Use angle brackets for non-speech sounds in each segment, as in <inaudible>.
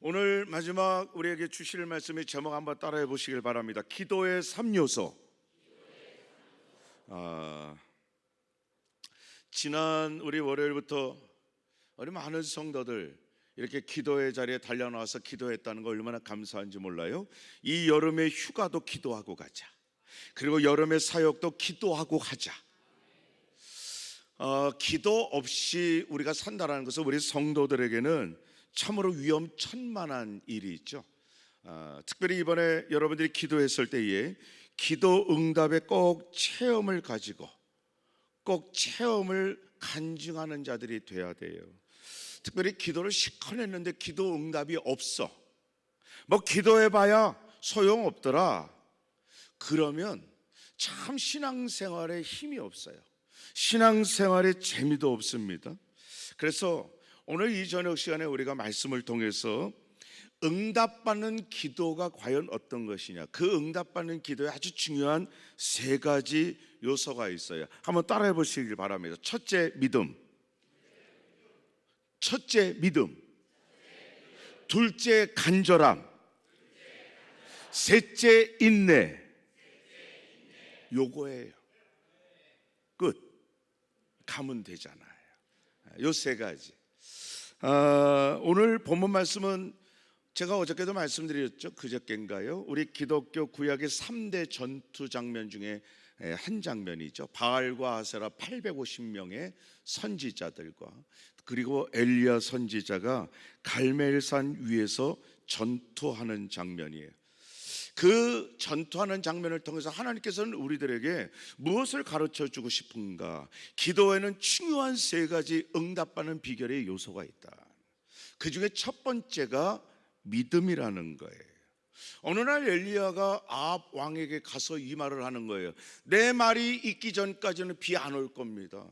오늘 마지막 우리에게 주실 말씀의 제목 한번 따라해 보시길 바랍니다. 기도의 3요소. 아, 지난 우리 월요일부터 우리 많은 성도들 이렇게 기도의 자리에 달려나와서 기도했다는 거 얼마나 감사한지 몰라요. 이 여름의 휴가도 기도하고 가자. 그리고 여름의 사역도 기도하고 하자. 어, 기도 없이 우리가 산다라는 것은 우리 성도들에게는 참으로 위험천만한 일이 있죠. 어, 특별히 이번에 여러분들이 기도했을 때에 기도 응답에 꼭 체험을 가지고 꼭 체험을 간증하는 자들이 돼야 돼요. 특별히 기도를 시컷 했는데 기도 응답이 없어. 뭐 기도해봐야 소용없더라. 그러면 참 신앙생활에 힘이 없어요. 신앙생활에 재미도 없습니다. 그래서 오늘 이 저녁 시간에 우리가 말씀을 통해서 응답받는 기도가 과연 어떤 것이냐. 그 응답받는 기도에 아주 중요한 세 가지 요소가 있어요. 한번 따라해 보시길 바랍니다. 첫째, 믿음. 첫째, 믿음. 둘째, 간절함. 셋째, 인내. 요거예요. 끝. 가면 되잖아요. 요 세 가지. 아, 오늘 본문 말씀은 제가 어저께도 말씀드렸죠. 그저께인가요? 우리 기독교 구약의 3대 전투 장면 중에 한 장면이죠. 바알과 아세라 850명의 선지자들과 그리고 엘리야 선지자가 갈멜산 위에서 전투하는 장면이에요. 그 전투하는 장면을 통해서 하나님께서는 우리들에게 무엇을 가르쳐 주고 싶은가? 기도에는 중요한 세 가지 응답받는 비결의 요소가 있다. 그 중에 첫 번째가 믿음이라는 거예요. 어느 날 엘리야가 아합 왕에게 가서 이 말을 하는 거예요. 내 말이 있기 전까지는 비 안 올 겁니다.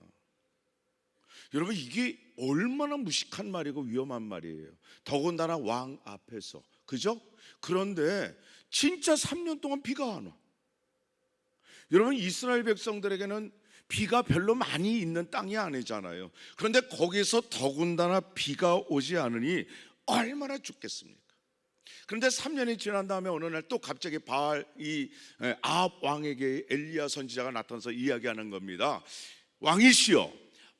여러분 이게 얼마나 무식한 말이고 위험한 말이에요. 더군다나 왕 앞에서 그죠? 그런데 진짜 3년 동안 비가 안 와. 여러분 이스라엘 백성들에게는 비가 별로 많이 있는 땅이 아니잖아요. 그런데 거기서 더군다나 비가 오지 않으니 얼마나 죽겠습니까? 그런데 3년이 지난 다음에 어느 날 또 갑자기 바알 이 아합 왕에게 엘리야 선지자가 나타나서 이야기하는 겁니다. 왕이시여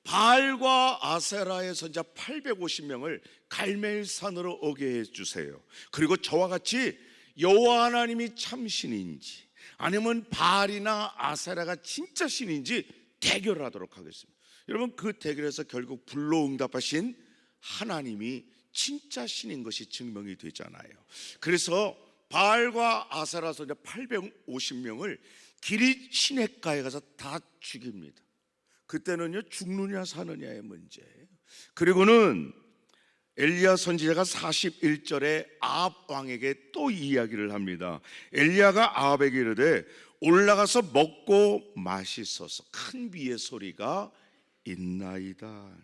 바알과 아세라의 선자 850명을 갈멜산으로 오게 해 주세요. 그리고 저와 같이 여호와 하나님이 참 신인지 아니면 바알이나 아세라가 진짜 신인지 대결하도록 하겠습니다. 여러분 그 대결에서 결국 불로 응답하신 하나님이 진짜 신인 것이 증명이 되잖아요. 그래서 바알과 아세라 선자 850명을 길이 시냇가에 가서 다 죽입니다. 그때는요 죽느냐 사느냐의 문제예요. 그리고는 엘리야 선지자가 41절에 아합 왕에게 또 이야기를 합니다. 엘리야가 아합에게 이르되 올라가서 먹고 마시소서 큰 비의 소리가 있나이다.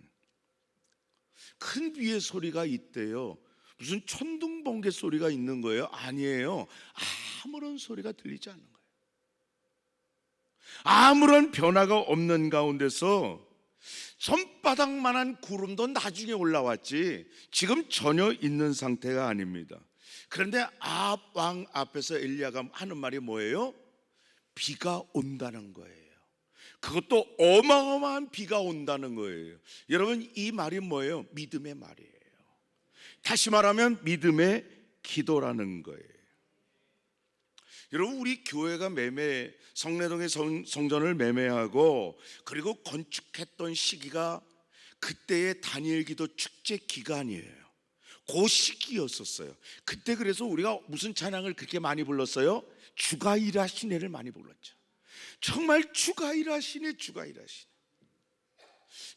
큰 비의 소리가 있대요. 무슨 천둥 번개 소리가 있는 거예요? 아니에요. 아무런 소리가 들리지 않는 거예요. 아무런 변화가 없는 가운데서 손바닥만한 구름도 나중에 올라왔지 지금 전혀 있는 상태가 아닙니다. 그런데 아합 왕 앞에서 엘리야가 하는 말이 뭐예요? 비가 온다는 거예요. 그것도 어마어마한 비가 온다는 거예요. 여러분 이 말이 뭐예요? 믿음의 말이에요. 다시 말하면 믿음의 기도라는 거예요. 여러분 우리 교회가 매매 성내동의 성, 성전을 매매하고 그리고 건축했던 시기가 그때의 다니엘 기도 축제 기간이에요. 그 시기였었어요. 그때 그래서 우리가 무슨 찬양을 그렇게 많이 불렀어요? 주가 일하시네를 많이 불렀죠. 정말 주가 일하시네, 주가 일하시네.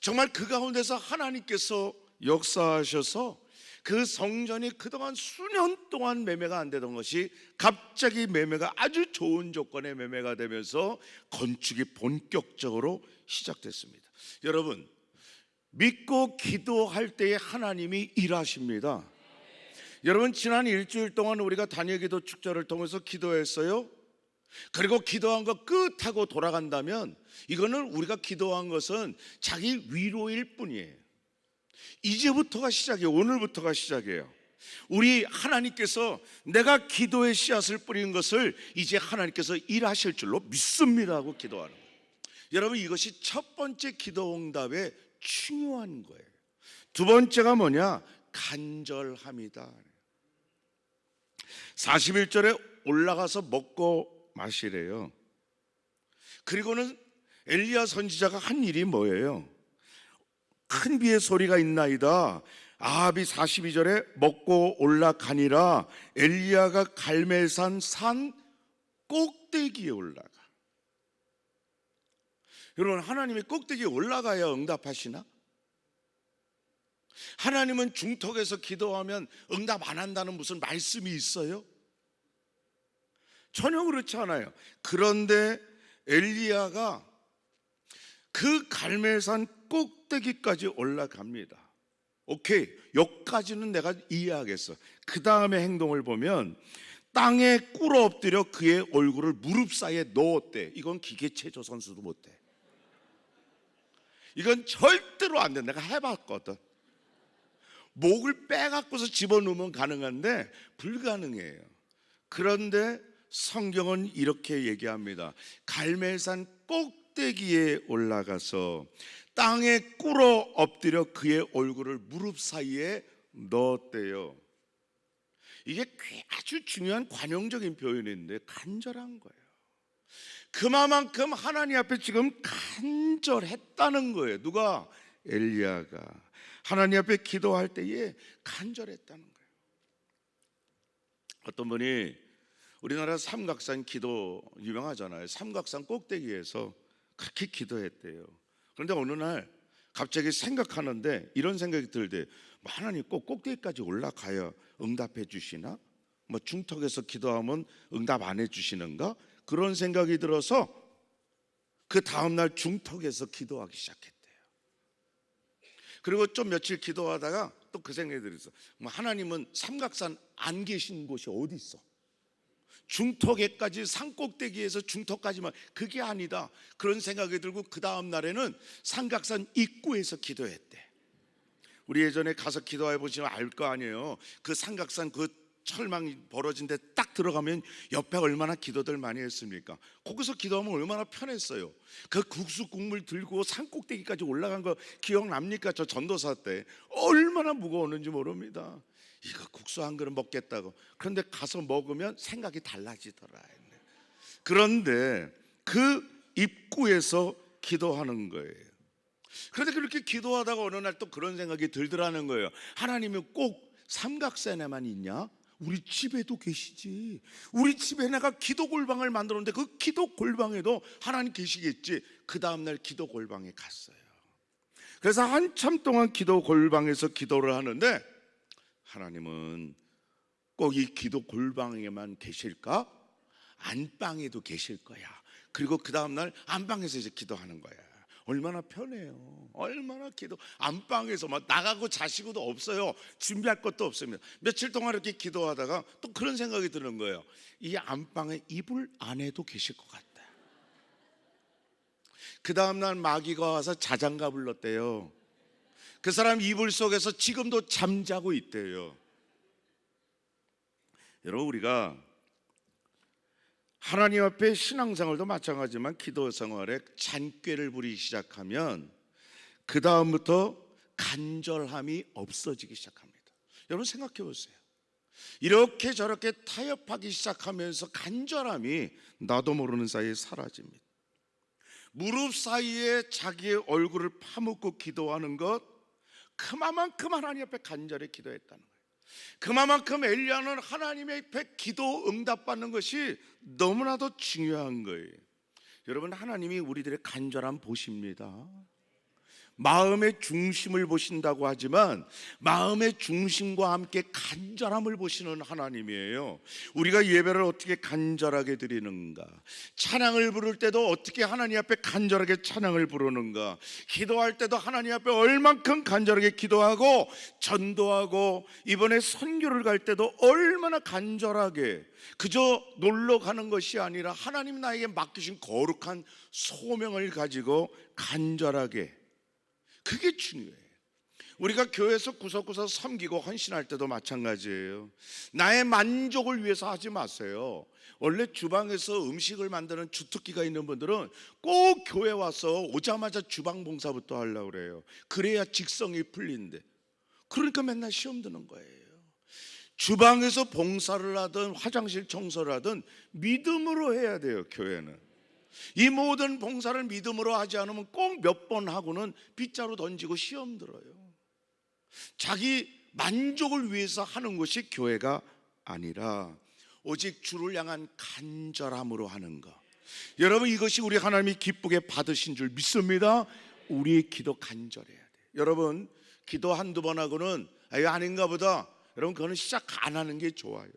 정말 그 가운데서 하나님께서 역사하셔서 그 성전이 그동안 수년 동안 매매가 안 되던 것이 갑자기 매매가 아주 좋은 조건의 매매가 되면서 건축이 본격적으로 시작됐습니다. 여러분, 믿고 기도할 때에 하나님이 일하십니다. 여러분, 지난 일주일 동안 우리가 단일 기도 축제를 통해서 기도했어요. 그리고 기도한 거 끝하고 돌아간다면 이거는 우리가 기도한 것은 자기 위로일 뿐이에요. 이제부터가 시작이에요. 오늘부터가 시작이에요. 우리 하나님께서 내가 기도의 씨앗을 뿌린 것을 이제 하나님께서 일하실 줄로 믿습니다 하고 기도하는 거예요. 여러분 이것이 첫 번째 기도 응답의 중요한 거예요. 두 번째가 뭐냐? 간절함이다. 41절에 올라가서 먹고 마시래요. 그리고는 엘리야 선지자가 한 일이 뭐예요? 큰 비의 소리가 있나이다. 아합이 42절에 먹고 올라가니라 엘리야가 갈멜산 산 꼭대기에 올라가. 여러분 하나님의 꼭대기에 올라가야 응답하시나? 하나님은 중턱에서 기도하면 응답 안 한다는 무슨 말씀이 있어요? 전혀 그렇지 않아요. 그런데 엘리야가 그 갈멜산 꼭 대기까지 올라갑니다. 오케이, 여기까지는 내가 이해하겠어. 그 다음에 행동을 보면 땅에 꿇어 엎드려 그의 얼굴을 무릎 사이에 넣었대. 이건 기계체조 선수도 못해. 이건 절대로 안 돼. 내가 해봤거든. 목을 빼갖고서 집어넣으면 가능한데 불가능해요. 그런데 성경은 이렇게 얘기합니다. 갈멜산 꼭대기에 올라가서 땅에 꿇어 엎드려 그의 얼굴을 무릎 사이에 넣었대요. 이게 아주 중요한 관용적인 표현인데 간절한 거예요. 그만큼 하나님 앞에 지금 간절했다는 거예요. 누가 엘리야가 하나님 앞에 기도할 때에 간절했다는 거예요. 어떤 분이 우리나라 삼각산 기도 유명하잖아요. 삼각산 꼭대기에서 그렇게 기도했대요. 그런데 어느 날 갑자기 생각하는데 이런 생각이 들대. 뭐 하나님 꼭 꼭대기까지 올라가야 응답해 주시나? 뭐 중턱에서 기도하면 응답 안 해 주시는가? 그런 생각이 들어서 그 다음 날 중턱에서 기도하기 시작했대요. 그리고 좀 며칠 기도하다가 또 그 생각이 들었어. 뭐 하나님은 삼각산 안 계신 곳이 어디 있어? 중턱에까지 산꼭대기에서 중턱까지만 그게 아니다. 그런 생각이 들고 그 다음 날에는 삼각산 입구에서 기도했대. 우리 예전에 가서 기도해 보시면 알 거 아니에요. 그 삼각산 그 철망이 벌어진 데 딱 들어가면 옆에 얼마나 기도들 많이 했습니까? 거기서 기도하면 얼마나 편했어요. 그 국수 국물 들고 산 꼭대기까지 올라간 거 기억납니까? 저 전도사 때 얼마나 무거웠는지 모릅니다. 이거 국수 한 그릇 먹겠다고. 그런데 가서 먹으면 생각이 달라지더라. 그런데 그 입구에서 기도하는 거예요. 그런데 그렇게 기도하다가 어느 날 또 그런 생각이 들더라는 거예요. 하나님이 꼭 삼각산에만 있냐? 우리 집에도 계시지. 우리 집에 내가 기도 골방을 만들었는데 그 기도 골방에도 하나님 계시겠지. 그 다음날 기도 골방에 갔어요. 그래서 한참 동안 기도 골방에서 기도를 하는데 하나님은 꼭 이 기도 골방에만 계실까? 안방에도 계실 거야. 그리고 그 다음날 안방에서 이제 기도하는 거야. 얼마나 편해요. 얼마나 기도 안방에서 막 나가고 자시고도 없어요. 준비할 것도 없습니다. 며칠 동안 이렇게 기도하다가 또 그런 생각이 드는 거예요. 이 안방에 이불 안에도 계실 것 같다. 그 다음날 마귀가 와서 자장가 불렀대요. 그 사람 이불 속에서 지금도 잠자고 있대요. 여러분 우리가 하나님 앞에 신앙생활도 마찬가지지만 기도 생활에 잔꾀를 부리기 시작하면 그 다음부터 간절함이 없어지기 시작합니다. 여러분 생각해 보세요. 이렇게 저렇게 타협하기 시작하면서 간절함이 나도 모르는 사이에 사라집니다. 무릎 사이에 자기의 얼굴을 파묻고 기도하는 것 그만큼 하나님 앞에 간절히 기도했다는 거예요. 그만큼 엘리야는 하나님의 앞에 기도 응답받는 것이 너무나도 중요한 거예요. 여러분 하나님이 우리들의 간절함 보십니다. 마음의 중심을 보신다고 하지만 마음의 중심과 함께 간절함을 보시는 하나님이에요. 우리가 예배를 어떻게 간절하게 드리는가? 찬양을 부를 때도 어떻게 하나님 앞에 간절하게 찬양을 부르는가? 기도할 때도 하나님 앞에 얼만큼 간절하게 기도하고 전도하고 이번에 선교를 갈 때도 얼마나 간절하게 그저 놀러 가는 것이 아니라 하나님 나에게 맡기신 거룩한 소명을 가지고 간절하게 그게 중요해요. 우리가 교회에서 구석구석 섬기고 헌신할 때도 마찬가지예요. 나의 만족을 위해서 하지 마세요. 원래 주방에서 음식을 만드는 주특기가 있는 분들은 꼭 교회 와서 오자마자 주방 봉사부터 하려고 그래요. 그래야 직성이 풀린대. 그러니까 맨날 시험 드는 거예요. 주방에서 봉사를 하든 화장실 청소를 하든 믿음으로 해야 돼요, 교회는. 이 모든 봉사를 믿음으로 하지 않으면 꼭 몇 번 하고는 빗자루 던지고 시험 들어요. 자기 만족을 위해서 하는 것이 교회가 아니라 오직 주를 향한 간절함으로 하는 것. 여러분 이것이 우리 하나님이 기쁘게 받으신 줄 믿습니다. 우리의 기도 간절해야 돼요. 여러분 기도 한두 번 하고는 아 이거 아닌가 보다. 여러분 그거는 시작 안 하는 게 좋아요.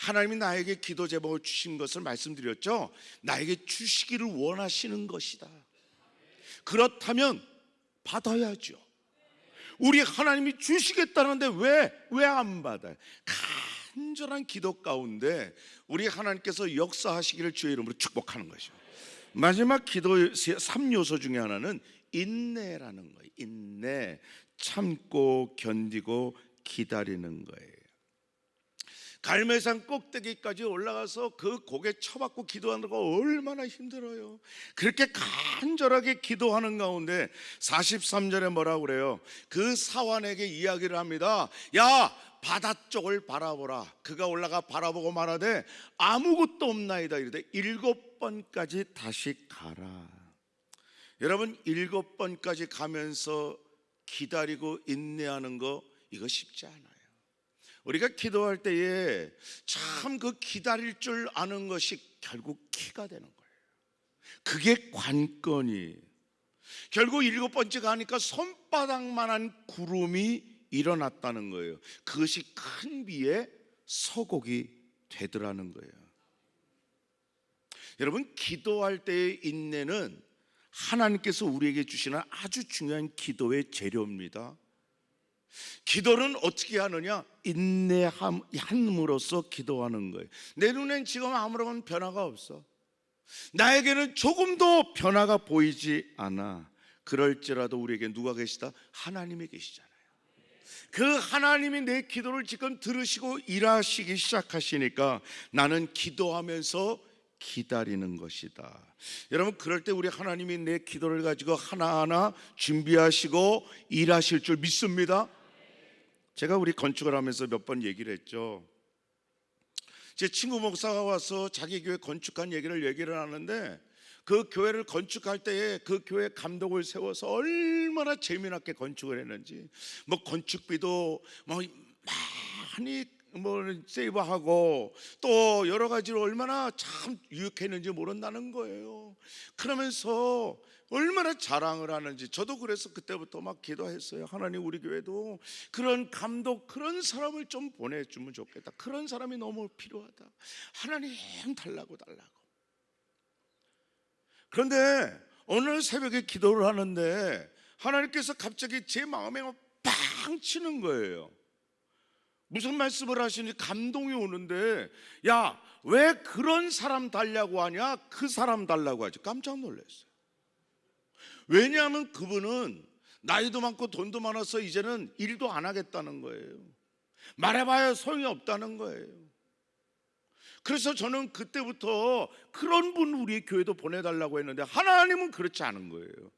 하나님이 나에게 기도 제목을 주신 것을 말씀드렸죠. 나에게 주시기를 원하시는 것이다. 그렇다면 받아야죠. 우리 하나님이 주시겠다는데 왜 왜 안 받아요? 간절한 기도 가운데 우리 하나님께서 역사하시기를 주의 이름으로 축복하는 것이죠. 마지막 기도 3요소 중에 하나는 인내라는 거예요. 인내, 참고 견디고 기다리는 거예요. 갈매산 꼭대기까지 올라가서 그 고개 쳐박고 기도하는 거 얼마나 힘들어요. 그렇게 간절하게 기도하는 가운데 43절에 뭐라고 그래요? 그 사환에게 이야기를 합니다. 야, 바다 쪽을 바라보라. 그가 올라가 바라보고 말하되 아무것도 없나이다. 이르되 일곱 번까지 다시 가라. 여러분 일곱 번까지 가면서 기다리고 인내하는 거 이거 쉽지 않아요. 우리가 기도할 때에 참 그 기다릴 줄 아는 것이 결국 키가 되는 거예요. 그게 관건이. 결국 일곱 번째 가니까 손바닥만한 구름이 일어났다는 거예요. 그것이 큰 비에 서곡이 되더라는 거예요. 여러분 기도할 때의 인내는 하나님께서 우리에게 주시는 아주 중요한 기도의 재료입니다. 기도는 어떻게 하느냐? 인내함으로써 기도하는 거예요. 내 눈엔 지금 아무런 변화가 없어. 나에게는 조금도 변화가 보이지 않아. 그럴지라도 우리에게 누가 계시다? 하나님이 계시잖아요. 그 하나님이 내 기도를 지금 들으시고 일하시기 시작하시니까 나는 기도하면서 기다리는 것이다. 여러분 그럴 때 우리 하나님이 내 기도를 가지고 하나하나 준비하시고 일하실 줄 믿습니다. 제가 우리 건축을 하면서 몇 번 얘기를 했죠. 제 친구 목사가 와서 자기 교회 건축한 얘기를 얘기를 하는데 그 교회를 건축할 때에 그 교회 감독을 세워서 얼마나 재미나게 건축을 했는지 뭐 건축비도 뭐 많이 뭐 세이브하고 또 여러 가지로 얼마나 참 유익했는지 모른다는 거예요. 그러면서 얼마나 자랑을 하는지 저도 그래서 그때부터 막 기도했어요. 하나님 우리 교회도 그런 감독 그런 사람을 좀 보내주면 좋겠다. 그런 사람이 너무 필요하다. 하나님 달라고 달라고. 그런데 오늘 새벽에 기도를 하는데 하나님께서 갑자기 제 마음에 빵 치는 거예요. 무슨 말씀을 하시니 감동이 오는데 야 왜 그런 사람 달라고 하냐 그 사람 달라고 하지 깜짝 놀랐어요 왜냐하면 그분은 나이도 많고 돈도 많아서 이제는 일도 안 하겠다는 거예요. 말해봐야 소용이 없다는 거예요. 그래서 저는 그때부터 그런 분 우리 교회도 보내달라고 했는데 하나님은 그렇지 않은 거예요.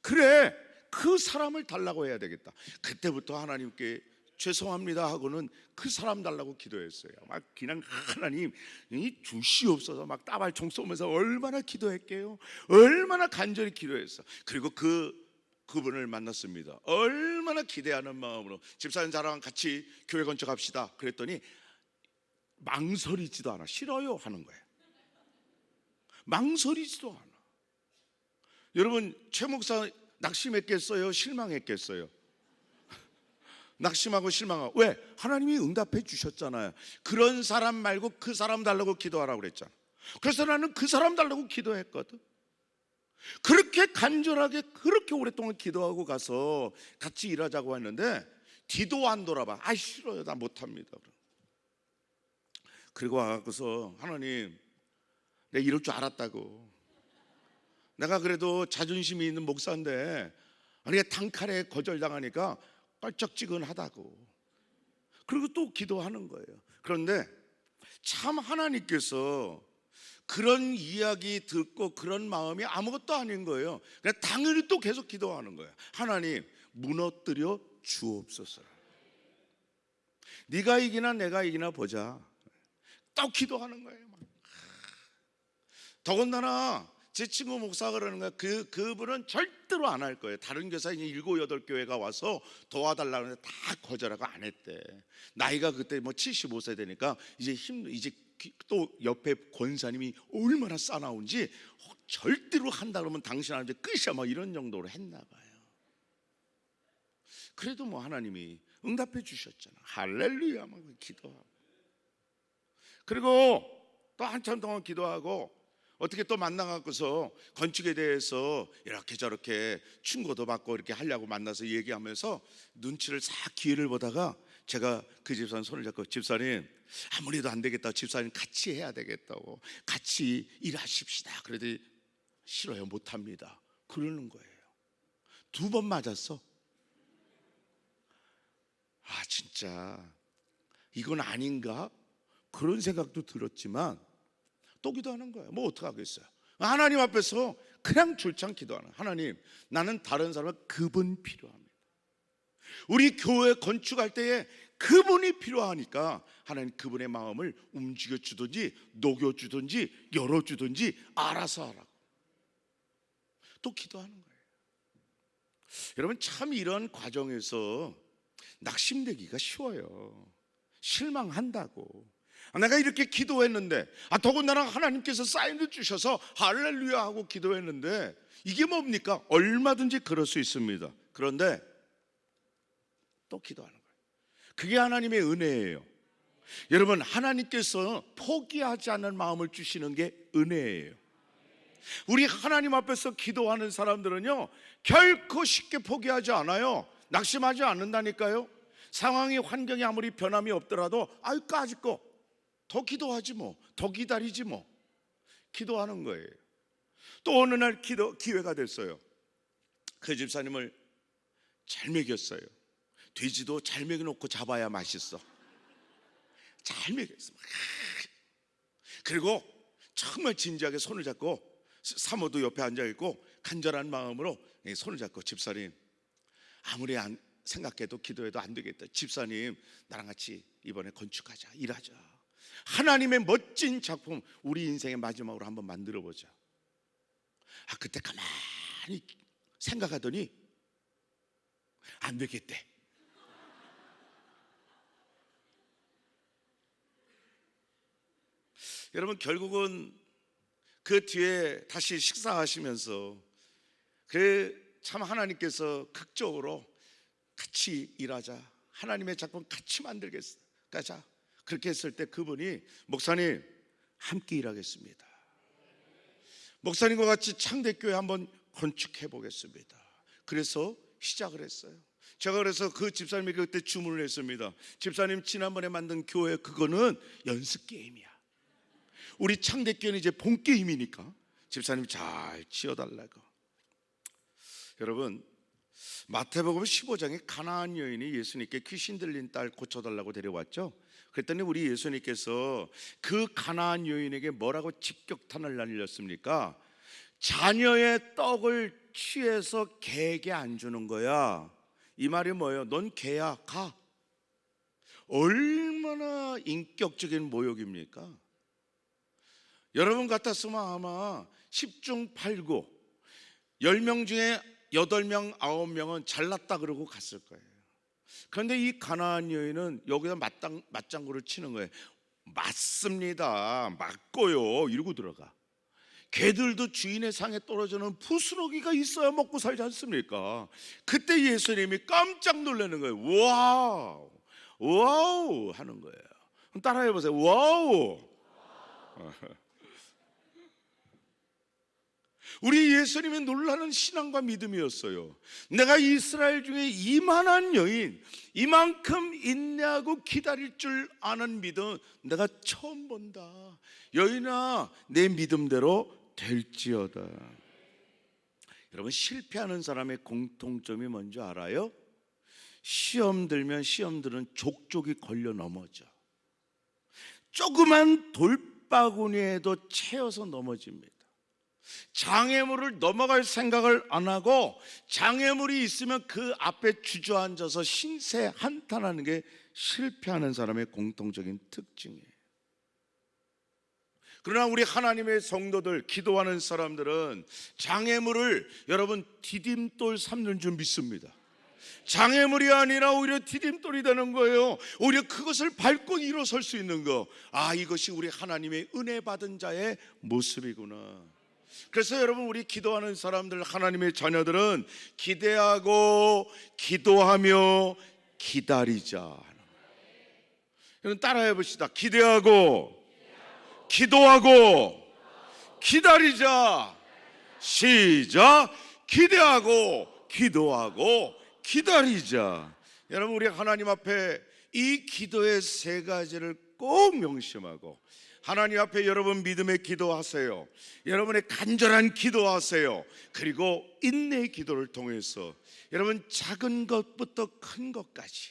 그래 그 사람을 달라고 해야 되겠다. 그때부터 하나님께 죄송합니다 하고는 그 사람 달라고 기도했어요. 막 그냥 하나님 이 주시옵소서 막 따발총 쏘면서 얼마나 기도했게요. 얼마나 간절히 기도했어. 그리고 그 그분을 만났습니다. 얼마나 기대하는 마음으로 집사님 저랑 같이 교회 건축합시다. 그랬더니 망설이지도 않아. 싫어요 하는 거예요. 망설이지도 않아. 여러분 최 목사 낙심했겠어요? 실망했겠어요? 낙심하고 실망하고 왜 하나님이 응답해 주셨잖아요. 그런 사람 말고 그 사람 달라고 기도하라고 그랬잖아. 그래서 나는 그 사람 달라고 기도했거든. 그렇게 간절하게 그렇게 오랫동안 기도하고 가서 같이 일하자고 했는데 뒤도 안 돌아봐. 아 싫어요. 나 못합니다. 그리고 와서 하나님 내가 이럴 줄 알았다고. 내가 그래도 자존심이 있는 목사인데 아니 단칼에 거절당하니까 껄쩍지근하다고. 그리고 또 기도하는 거예요. 그런데 참 하나님께서 그런 이야기 듣고 그런 마음이 아무것도 아닌 거예요. 그냥 당연히 또 계속 기도하는 거예요. 하나님 무너뜨려 주옵소서. 네가 이기나 내가 이기나 보자. 또 기도하는 거예요. 막. 더군다나 제 친구 목사가 그러는 거야. 그 그분은 절대로 안 할 거예요. 다른 교사 이제 일곱 여덟 교회가 와서 도와달라고 하는데 다 거절하고 안 했대. 나이가 그때 뭐 75세 되니까 이제 힘 이제 기- 또 옆에 권사님이 얼마나 싸나운지 어, 절대로 한다 그러면 당신한테 끝이야 막 이런 정도로 했나 봐요. 그래도 뭐 하나님이 응답해 주셨잖아. 할렐루야 막 기도하고. 그리고 또 한참 동안 기도하고 어떻게 또 만나갖고서 건축에 대해서 이렇게 저렇게 충고도 받고 이렇게 하려고 만나서 얘기하면서 눈치를 싹 기회를 보다가 제가 그 집사님 손을 잡고 집사님 아무래도 안 되겠다. 집사님 같이 해야 되겠다고. 같이 일하십시다. 그래도 싫어요. 못합니다. 그러는 거예요. 두 번 맞았어. 아 진짜. 이건 아닌가? 그런 생각도 들었지만 또 기도하는 거예요. 뭐 어떡하겠어요? 하나님 앞에서 그냥 줄창 기도하는 하나님 나는 다른 사람은 그분 필요합니다. 우리 교회 건축할 때에 그분이 필요하니까 하나님 그분의 마음을 움직여 주든지 녹여 주든지 열어 주든지 알아서 하라고. 또 기도하는 거예요. 여러분 참 이런 과정에서 낙심되기가 쉬워요. 실망한다고. 아, 내가 이렇게 기도했는데, 아, 더군다나 하나님께서 사인을 주셔서 할렐루야 하고 기도했는데, 이게 뭡니까? 얼마든지 그럴 수 있습니다. 그런데 또 기도하는 거예요. 그게 하나님의 은혜예요. 여러분, 하나님께서 포기하지 않는 마음을 주시는 게 은혜예요. 우리 하나님 앞에서 기도하는 사람들은요, 결코 쉽게 포기하지 않아요. 낙심하지 않는다니까요. 상황이 환경이 아무리 변함이 없더라도 아유 까짓 거 더 기도하지 뭐, 더 기다리지 뭐. 기도하는 거예요. 또 어느 날 기도 기회가 됐어요. 그 집사님을 잘 먹였어요. 돼지도 잘 먹여놓고 잡아야 맛있어. 잘 먹였어. 그리고 정말 진지하게 손을 잡고 사모도 옆에 앉아 있고 간절한 마음으로 손을 잡고 집사님 아무리 안 생각해도 기도해도 안 되겠다. 집사님 나랑 같이 이번에 건축하자. 일하자. 하나님의 멋진 작품 우리 인생의 마지막으로 한번 만들어 보자. 아 그때 가만히 생각하더니 안 되겠대. <laughs> 여러분 결국은 그 뒤에 다시 식사하시면서 그 참 하나님께서 극적으로 같이 일하자. 하나님의 작품 같이 만들겠어. 가자. 그렇게 했을 때 그분이 목사님 함께 일하겠습니다. 목사님과 같이 창대교회 한번 건축해 보겠습니다. 그래서 시작을 했어요. 제가 그래서 그 집사님에게 그때 주문을 했습니다. 집사님 지난번에 만든 교회 그거는 연습 게임이야. 우리 창대교회는 이제 본 게임이니까 집사님 잘 지어달라고. 여러분 마태복음 15장에 가나안 여인이 예수님께 귀신 들린 딸 고쳐달라고 데려왔죠. 그랬더니 우리 예수님께서 그 가나안 여인에게 뭐라고 직격탄을 날렸습니까? 자녀의 떡을 취해서 개에게 안 주는 거야. 이 말이 뭐예요? 넌 개야, 가. 얼마나 인격적인 모욕입니까? 여러분 같았으면 아마 10중 8구 10명 중에 8명, 9명은 잘났다 그러고 갔을 거예요. 그런데 이 가나안 여인은 여기다 맞당, 맞장구를 치는 거예요. 맞습니다. 맞고요. 이러고 들어가. 개들도 주인의 상에 떨어지는 부스러기가 있어야 먹고 살지 않습니까? 그때 예수님이 깜짝 놀라는 거예요. 와우, 와우 하는 거예요. 따라해 보세요. 와우. 우 리 예수님의 놀라는 신앙과 믿음이었어요. 내가 이스라엘 중에 이만한 여인, 이만큼 인내하고 기다릴 줄 아는 믿음 내가 처음 본다. 여인아, 내 믿음대로 될지어다. 여러분 실패하는 사람의 공통점이 뭔지 알아요? 시험 들면 시험들은 족족이 걸려 넘어져. 조그만 돌바구니에도 채워서 넘어집니다. 장애물을 넘어갈 생각을 안 하고 장애물이 있으면 그 앞에 주저앉아서 신세 한탄하는 게 실패하는 사람의 공통적인 특징이에요. 그러나 우리 하나님의 성도들 기도하는 사람들은 장애물을 여러분 디딤돌 삼는 줄 믿습니다. 장애물이 아니라 오히려 디딤돌이 되는 거예요. 오히려 그것을 밟고 일어설 수 있는 거. 아, 이것이 우리 하나님의 은혜 받은 자의 모습이구나. 그래서 여러분 우리 기도하는 사람들 하나님의 자녀들은 기대하고 기도하며 기다리자. 여러분 따라해 봅시다. 기대하고 기도하고 기다리자. 시작. 기대하고 기도하고 기다리자. 여러분 우리 하나님 앞에 이 기도의 세 가지를 꼭 명심하고 하나님 앞에 여러분 믿음의 기도하세요. 여러분의 간절한 기도하세요. 그리고 인내의 기도를 통해서 여러분 작은 것부터 큰 것까지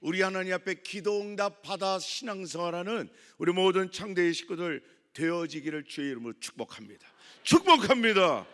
우리 하나님 앞에 기도 응답 받아 신앙생활하는 우리 모든 창대의 식구들 되어지기를 주의 이름으로 축복합니다. 축복합니다.